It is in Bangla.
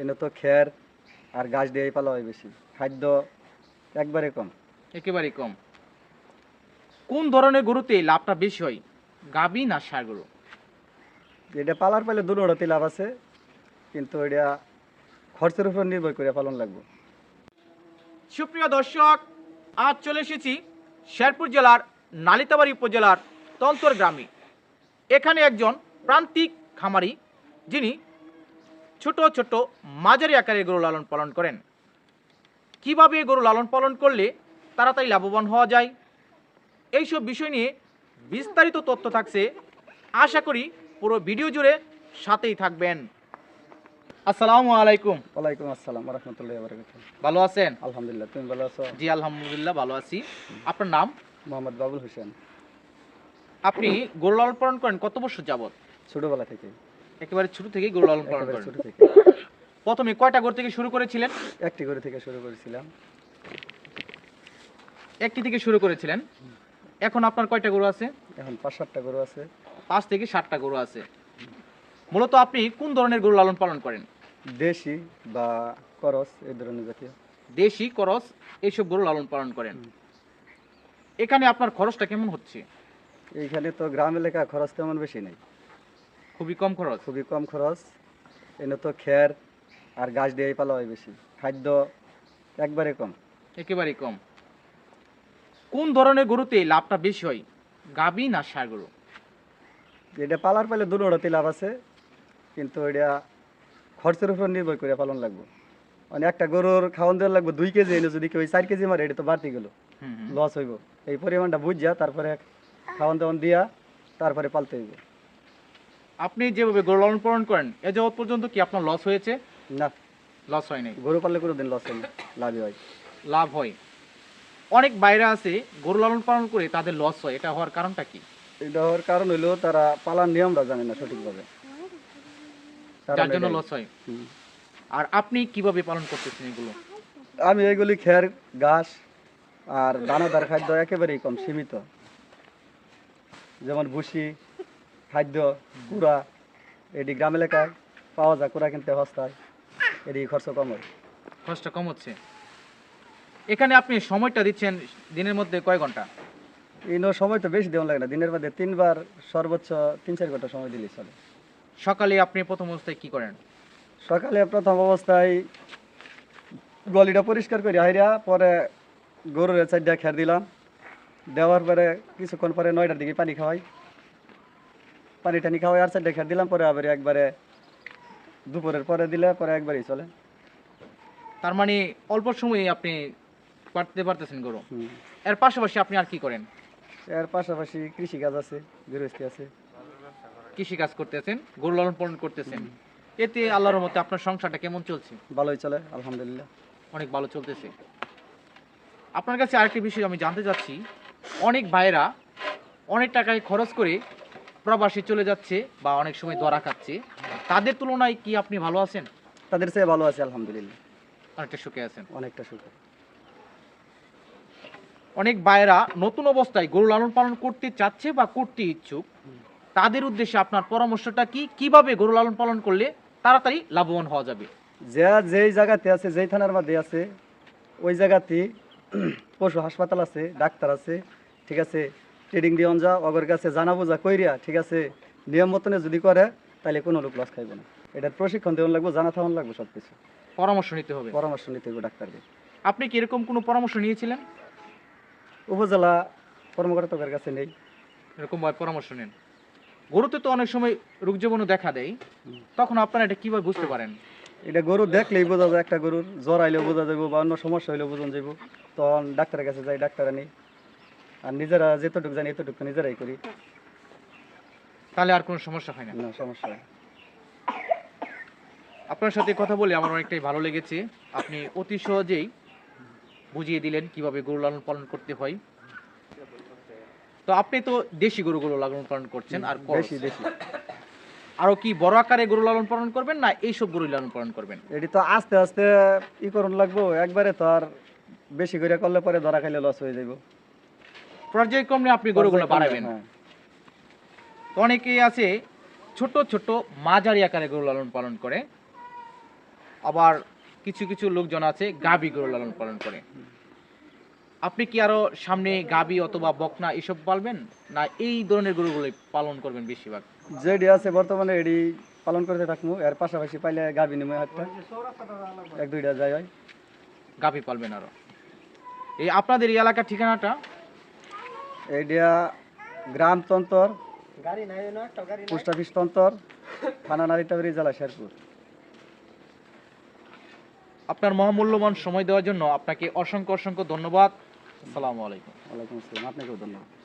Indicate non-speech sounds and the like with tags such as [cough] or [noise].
এনে তো খের আর গাছ দিয়ে পালা হয় বেশি। খাদ্য একবারে কম। একেবারেই কম। কোন ধরনের গরুতে লাভটা বেশি হয়? গাবি না ষাঁড় গরু? এটা পালার পালে দুটোতে লাভ আছে কিন্তু এটা খরচের উপর নির্ভর করে পালন লাগবে। সুপ্রিয় দর্শক আজ চলে এসেছি শেরপুর জেলার নালিতাবাড়ি উপজেলার তন্তর গ্রামে। এখানে একজন প্রান্তিক খামারি যিনি ছোট ছোট মাঝারি আকারের গরু লালন পালন করেন। কীভাবে গরু লালন পালন করলে তাড়াতাড়ি লাভবান হওয়া যায়? এইসব বিষয় নিয়ে বিস্তারিত তথ্য থাকছে। আশা করি পুরো ভিডিও জুড়ে সাথেই থাকবেন। আসসালামু আলাইকুম। ওয়ালাইকুম আসসালাম রহমতুল্লাহ ভালো আছেন? আলহামদুলিল্লাহ তুমি ভালো আছো? জি আলহামদুলিল্লাহ ভালো আছি। আপনার নাম? মোহাম্মদ বাবুল হোসেন। আপনি গরু লালন পালন করেন কত বছর যাবত ছোটবেলা থেকে একেবারে ছোট থেকেই গরু লালন পালন করেন। ছোট থেকে প্রথমে কয়টা গরু থেকে শুরু করেছিলেন? একটি করে থেকে শুরু করেছিলাম। একটি থেকে শুরু করেছিলেন। এখন আপনার কয়টা গরু আছে? এখন পাঁচ সাতটা গরু আছে। পাঁচ থেকে ষাটটা গরু আছে। মূলত আপনি কোন ধরনের গরু লালন পালন করেন? দেশি বা করস এই ধরনের জাতীয়। দেশি করস এইসব গরু লালন পালন করেন। এখানে আপনার খরচটা কেমন হচ্ছে? এইখানে তো গ্রাম এলাকা খরচ তেমন বেশি নেই। খুবই কম খরচ? খুবই কম খরচ। এনে তো খের আর গাছ দিয়ে পালা হয় বেশি। খাদ্য একবারে কম। একেবারেই কম। কোন ধরনের গরুতে লাভটা বেশি হয়? গাবি না সার গরু? এটা পালার পালে দুটোতে লাভ আছে কিন্তু এটা খরচের উপর নির্ভর করে পালন লাগবে। মানে একটা গরুর খাওয়ান দেওয়ার লাগবে দুই কেজি এনে যদি কেউ চার কেজি মারে এটা তো বাড়তি গেল। লস হইব। এই পরিমাণটা বুঝা তারপরে খাওয়ান দাওয়ান দিয়া তারপরে পালতে হইব। আপনি যেভাবে গরু লালন পালন করেন এ যাবৎ পর্যন্ত কি আপনার লস হয়েছে? না। লস হয় নাই। গরু পাললে কোনো দিন লস হয় না লাভই হয়। লাভ হয়। অনেক বাইরে আছে গরু লালন পালন করে তাদের লস হয় এটা হওয়ার কারণটা কি? এটা হওয়ার কারণ হইল তারা পালার নিয়মটা জানে না সঠিকভাবে। যার জন্য লস হয়। আর আপনি কীভাবে পালন করতেছেন এগুলো? আমি এইগুলি খের ঘাস আর দানাদার খাদ্য একেবারেই কম সীমিত। যেমন ভুসি খাদ্য কুড়া এটি গ্রাম এলাকায় পাওয়া যায় কুড়া কিনতে সস্তায়। এটি খরচ কম হয়। খরচটা কম হচ্ছে। এখানে আপনি সময়টা দিচ্ছেন দিনের মধ্যে কয় ঘণ্টা? ইনো সময় তো বেশি দেওয়া লাগে না। দিনের মধ্যে তিনবার সর্বোচ্চ তিন চার ঘণ্টা সময় দিলেই চলে। সকালে আপনি প্রথম অবস্থায় কি করেন? সকালে প্রথম অবস্থায় গলিটা পরিষ্কার করে হাইরা পরে গরুর চারটা খের দিলাম। দেওয়ার পরে কিছুক্ষণ পরে নয়টার দিকে পানি খাওয়াই। পানি টানি খাওয়াই আর চারটা খের দিলাম পরে আবার একবারে দুপুরের পরে দিলে পরে একবারই চলে। তার মানে অল্প সময়ে আপনি পারতে পারতেছেন গরু। এর পাশাপাশি আপনি আর কি করেন? এর পাশাপাশি কৃষিকাজ আছে গৃহস্থী আছে। কৃষি কাজ করতেছেন গরু লালন পালন করতেছেন। এতে আল্লাহর মতে আপনার সংসারটা কেমন চলছে? ভালোই চলে আলহামদুলিল্লাহ। অনেক ভালো চলতেছে। আপনার কাছে আরেকটি বিষয় আমি জানতে চাচ্ছি। অনেক ভাইয়েরা অনেক টাকায় খরচ করে প্রবাসী চলে যাচ্ছে বা অনেক সময় দরা খাচ্ছে তাদের তুলনায় কি আপনি ভালো আছেন? তাদের চেয়ে ভালো আছে আলহামদুলিল্লাহ। অনেকটা সুখে আছেন। অনেকটা সুখ। অনেক ভাইয়েরা নতুন অবস্থায় গরু লালন পালন করতে চাচ্ছে বা করতে ইচ্ছুক তাদের উদ্দেশ্যে আপনার পরামর্শটা কি? কীভাবে গরু লালন পালন করলে তাড়াতাড়ি লাভবান হওয়া যাবে? যে যেই জায়গাতে আছে যেই থানার মধ্যে আছে ওই জায়গাতে [clears throat] পশু হাসপাতাল আছে ডাক্তার আছে ঠিক আছে ট্রেডিং দিয়ে যা অগর কাছে জানা বোঝা কইরিয়া ঠিক আছে? নিয়ম মতনে যদি করে তাহলে কোনো লোক লস খাইব না। এটার প্রশিক্ষণ দেওয়ান লাগবে জানা থাকুন লাগবে সব কিছু পরামর্শ নিতে হবে। পরামর্শ নিতে হবে ডাক্তারদের আপনি কি এরকম কোনো পরামর্শ নিয়েছিলেন? উপজেলা কর্মকর্তাদের কাছে নেই। এরকম ভাবে পরামর্শ নেন। গরুতে তো অনেক সময় রোগ জীবাণু দেখা দেয়। তখন আপনারা এটা কীভাবে বুঝতে পারেন? এটা গরু দেখলেই বোঝা যায় একটা গরুর জ্বর আইলেও বোঝা যাব বা অন্য সমস্যা হইলেও বোঝান যাব তখন ডাক্তারের কাছে যাই ডাক্তার আনি আর নিজেরা যেতটুকু জানি এতটুকু নিজেরাই করি। তাহলে আর কোনো সমস্যা হয় না? না সমস্যা হয় আপনার সাথে কথা বলে আমার অনেকটাই ভালো লেগেছে। আপনি অতি সহজেই বুঝিয়ে দিলেন কীভাবে গরু লালন পালন করতে হয়। তো আপনি তো দেশি গরুগুলো লালন পালন করছেন আর। বেশি বেশি আরও কি বড় আকারে গরু লালন পালন করবেন না এইসব গরু লালন পালন করবেন? এটি তো আস্তে আস্তে ই করুন লাগবো একবারে তো আর বেশি করে করলে পরে ধরা খাইলে লস হয়ে যাইব। পর্যায়ক্রমে আপনি গরুগুলো বাড়াবেন। হ্যাঁ। অনেকেই আছে ছোট ছোট মাঝারি আকারে গরু লালন পালন করে। আবার কিছু কিছু লোকজন আছে গাবি গরু লালন পালন করে। আপনি কি আরও সামনে গাবি অথবা বকনা এসব পালবেন? না এই ধরনের গরুগুলো পালন করবেন বেশিরভাগ? যেটি আছে বর্তমানে এটি পালন করতে থাকব। এর পাশাপাশি পাইলে গাভী নিমে একটা এক দুইটা যায় হয়। গাবি পালবেন আরও। এই আপনাদের এই এলাকার ঠিকানাটা? এইটা গ্রাম তন্তর পোস্ট অফিস তন্তর থানা নারিতাবাড়ি জেলা শেরপুর। আপনার মহামূল্যবান সময় দেওয়ার জন্য আপনাকে অসংখ্য অসংখ্য ধন্যবাদ। আসসালামু আলাইকুম। ওয়ালাইকুম আসসালাম আপনাকেও ধন্যবাদ।